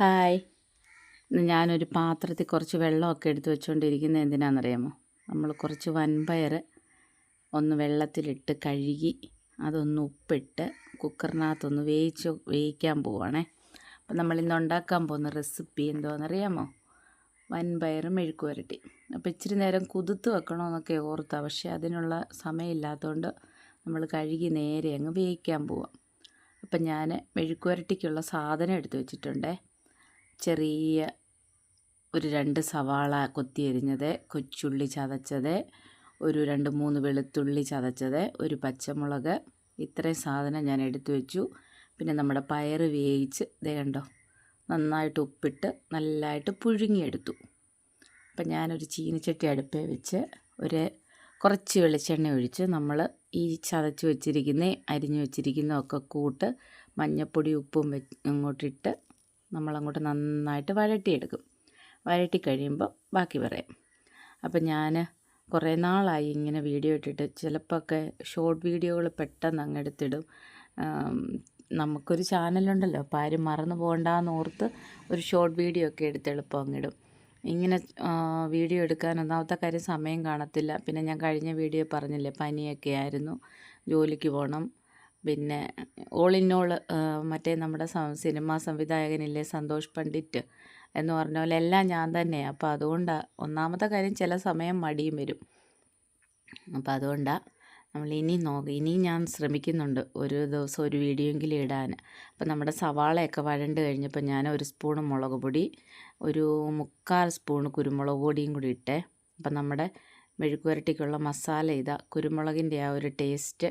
Hi. ഞാനൊരു പാത്രത്തിൽ കുറച്ച് വെള്ളമൊക്കെ എടുത്ത് വെച്ചുകൊണ്ടിരിക്കുന്നത് എന്തിനാണെന്നറിയാമോ? നമ്മൾ കുറച്ച് വൻപയർ ഒന്ന് വെള്ളത്തിലിട്ട് കഴുകി അതൊന്ന് ഉപ്പിട്ട് കുക്കറിനകത്തൊന്ന് വേവിച്ച് വേവിക്കാൻ പോവുകയാണേ അപ്പം നമ്മളിന്ന് ഉണ്ടാക്കാൻ പോകുന്ന റെസിപ്പി എന്തോന്നറിയാമോ? വൻപയറും മെഴുക്ക് വരട്ടി അപ്പോൾ ഇച്ചിരി നേരം കുതിർത്ത് വെക്കണമെന്നൊക്കെ ഓർത്താ. പക്ഷേ അതിനുള്ള സമയമില്ലാത്തതുകൊണ്ട് നമ്മൾ കഴുകി നേരെ അങ്ങ് വേവിക്കാൻ പോവാം. അപ്പം ഞാൻ മെഴുക്ക് പുരട്ടിക്കുള്ള സാധനം എടുത്ത് വെച്ചിട്ടുണ്ടേ. ചെറിയ ഒരു രണ്ട് സവാള കൊത്തി എരിഞ്ഞത് കൊച്ചുള്ളി ചതച്ചത് ഒരു രണ്ട് മൂന്ന് വെളുത്തുള്ളി ചതച്ചത് ഒരു പച്ചമുളക്. ഇത്രയും സാധനം ഞാൻ എടുത്തു വെച്ചു. പിന്നെ നമ്മുടെ പയർ വേവിച്ച് ദേ കണ്ടോ നന്നായിട്ട് ഉപ്പിട്ട് നല്ലതായിട്ട് പുഴുങ്ങിയെടുത്തു. അപ്പം ഞാനൊരു ചീനിച്ചട്ടി അടുപ്പേ വെച്ച് ഒരു കുറച്ച് വെളിച്ചെണ്ണ ഒഴിച്ച് നമ്മൾ ഈ ചതച്ച് വെച്ചിരിക്കുന്ന അരിഞ്ഞു വെച്ചിരിക്കുന്നതൊക്കെ കൂട്ട് മഞ്ഞൾപ്പൊടി ഉപ്പും വെച്ച് അങ്ങോട്ടിട്ട് നമ്മളങ്ങോട്ട് നന്നായിട്ട് വഴട്ടിയെടുക്കും വഴട്ടി കഴിയുമ്പോൾ ബാക്കി പറയാം. അപ്പം ഞാൻ കുറേ നാളായി ഇങ്ങനെ വീഡിയോ ഇട്ടിട്ട് ചിലപ്പോഴൊക്കെ ഷോർട്ട് വീഡിയോകൾ പെട്ടെന്ന് അങ്ങെടുത്തിടും നമുക്കൊരു ചാനലുണ്ടല്ലോ അപ്പോൾ ആരും മറന്നു പോകണ്ടെന്ന് ഓർത്ത് ഒരു ഷോർട്ട് വീഡിയോ ഒക്കെ എടുത്ത് എളുപ്പം അങ്ങിടും ഇങ്ങനെ വീഡിയോ എടുക്കാൻ ഒന്നാമത്തെ കാര്യം സമയം കാണത്തില്ല. പിന്നെ ഞാൻ കഴിഞ്ഞ വീഡിയോ പറഞ്ഞില്ലേ പനിയൊക്കെ ആയിരുന്നു ജോലിക്ക് പോകണം. പിന്നെ ഓൾ ഇൻ ഓൾ മറ്റേ നമ്മുടെ സിനിമാ സംവിധായകനില്ലേ സന്തോഷ് പണ്ഡിറ്റ് എന്ന് പറഞ്ഞ പോലെ എല്ലാം ഞാൻ തന്നെയാണ് അപ്പോൾ അതുകൊണ്ടാണ് ഒന്നാമത്തെ കാര്യം ചില സമയം മടിയും വരും. അപ്പോൾ അതുകൊണ്ടാണ് നമ്മൾ ഇനി നോക്കി ഇനി ഞാൻ ശ്രമിക്കുന്നുണ്ട് ഒരു ദിവസം ഒരു വീഡിയോ എങ്കിലും ഇടാൻ. അപ്പോൾ നമ്മുടെ സവാളയൊക്കെ വഴണ്ട് കഴിഞ്ഞപ്പോൾ ഞാൻ ഒരു സ്പൂൺ മുളക് പൊടി ഒരു മുക്കാൽ സ്പൂൺ കുരുമുളക് പൊടിയും കൂടി ഇട്ടേ. അപ്പം നമ്മുടെ മെഴുക്കുവരട്ടിക്കുള്ള മസാല ഇതാ കുരുമുളകിന്റെ ആ ഒരു ടേസ്റ്റ്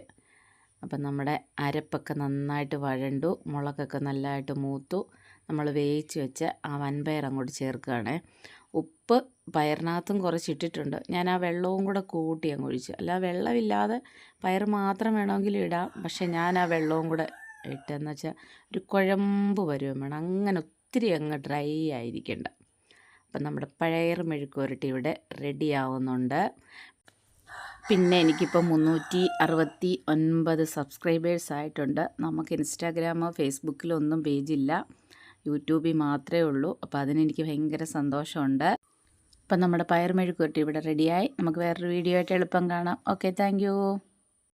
അപ്പം നമ്മുടെ അരപ്പൊക്കെ നന്നായിട്ട് വഴണ്ടു മുളകൊക്കെ നല്ലതായിട്ട് മൂത്തു. നമ്മൾ വേവിച്ച് വെച്ച് ആ വൻപയർ അങ്ങോട്ട് ചേർക്കുകയാണ്. ഉപ്പ് പയറിനകത്തും കുറച്ച് ഇട്ടിട്ടുണ്ട് ഞാൻ ആ വെള്ളവും കൂടെ കൂട്ടി അങ്ങ് ഒഴിച്ചു. അല്ല വെള്ളമില്ലാതെ പയർ മാത്രം വേണമെങ്കിൽ ഇടാം. പക്ഷേ ഞാൻ ആ വെള്ളവും കൂടെ ഇട്ടെന്ന് വെച്ചാൽ ഒരു കുഴമ്പ് വരുകയും വേണം. അങ്ങനെ ഒത്തിരി അങ്ങ് ഡ്രൈ ആയിരിക്കേണ്ട. അപ്പം നമ്മുടെ പഴയർ മെഴുക്കുരട്ടി ഇവിടെ റെഡി ആവുന്നുണ്ട്. പിന്നെ എനിക്കിപ്പോൾ മുന്നൂറ്റി അറുപത്തി ഒൻപത് സബ്സ്ക്രൈബേഴ്സ് ആയിട്ടുണ്ട് നമുക്ക് ഇൻസ്റ്റാഗ്രാമോ ഫേസ്ബുക്കിലൊന്നും പേജില്ല. യൂട്യൂബിൽ മാത്രമേ ഉള്ളൂ. അപ്പോൾ അതിനെനിക്ക് ഭയങ്കര സന്തോഷമുണ്ട്. അപ്പം നമ്മുടെ പയർ മെഴുക്കുവരട്ടി ഇവിടെ റെഡിയായി. നമുക്ക് വേറൊരു വീഡിയോ ആയിട്ട് എളുപ്പം കാണാം. Okay thank